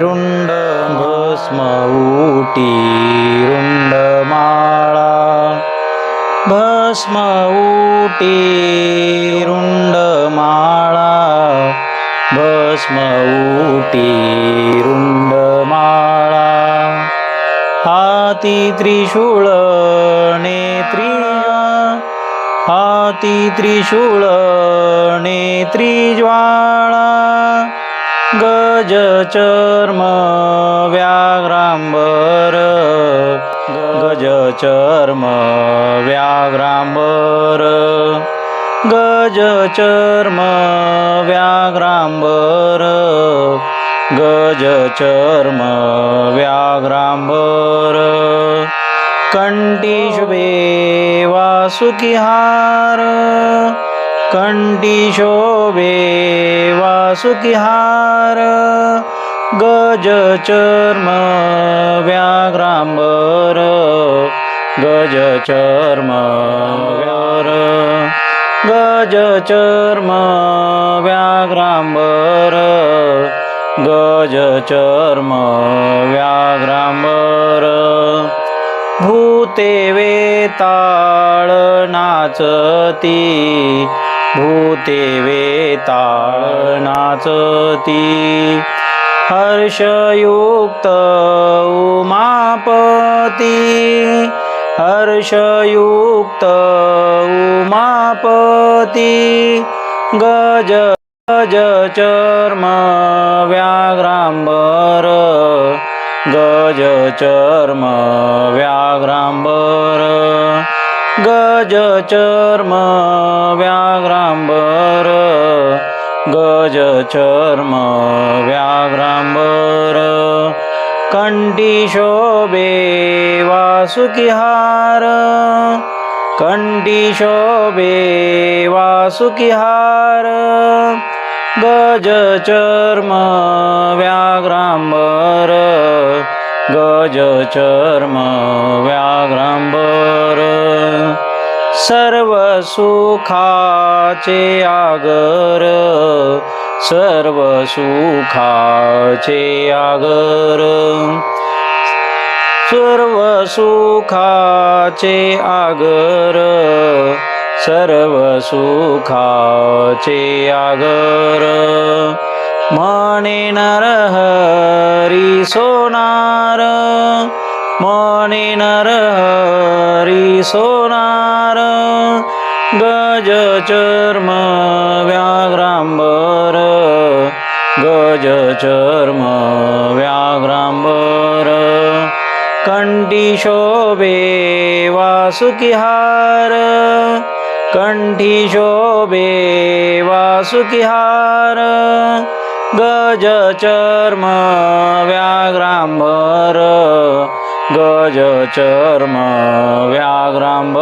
रुंड भस्म उटी रुंड माळा। भस्म उटी रुंड माळा। भस्म उटी रुंड माळा। हाती त्रिशूळ नेत्री हाती त्रिशूळ नेत्री ज्वाळा। गज चर्म व्याघ्रांबर। गज चर्म व्याघ्रांबर। गज चर्म व्याघ्रांबर। गज चर्म व्याघ्रांबर। कंठी शुभे वासुकिहार। कंठी शोभे सुखिहार। गज चर्म व्याघ्रांबर। गज चर्म व्यार गज चर्म व्याघ्रांबर। गज चर्म व्याघ्रांबर। भूते वेताळ नाचती। भूते वेताळ नाचती हर्षयुक्त उमापती. हर्षयुक्त उमापती. गज गज चर्म व्याघ्रांबर. गज चर्म व्याघ्रांबर. गजचर्म व्याघ्राम्बर। गजचर्म व्याघ्राम्बर। चर्म वासुकिहार। कण्डि वासुकिहार। गजचर्म व्याघ्राम्बर। गजचर्म सर्व सुखाचे आगर सर्व सुखाचे आगर सर्व सुखाचे आगर सर्व सुखाचे आगर. म्हणे नरहरी सोनार म्हणे नरहरी सोनार गज चर्म व्याघ्रांबर। गज चर्म व्याघ्रांबर। कंठी शोभे वासुकिहार। कंठी शोभे वासुकिहार। गज चर्म व्याघ्रांबर। गज चर्म व्याघ्रांबर।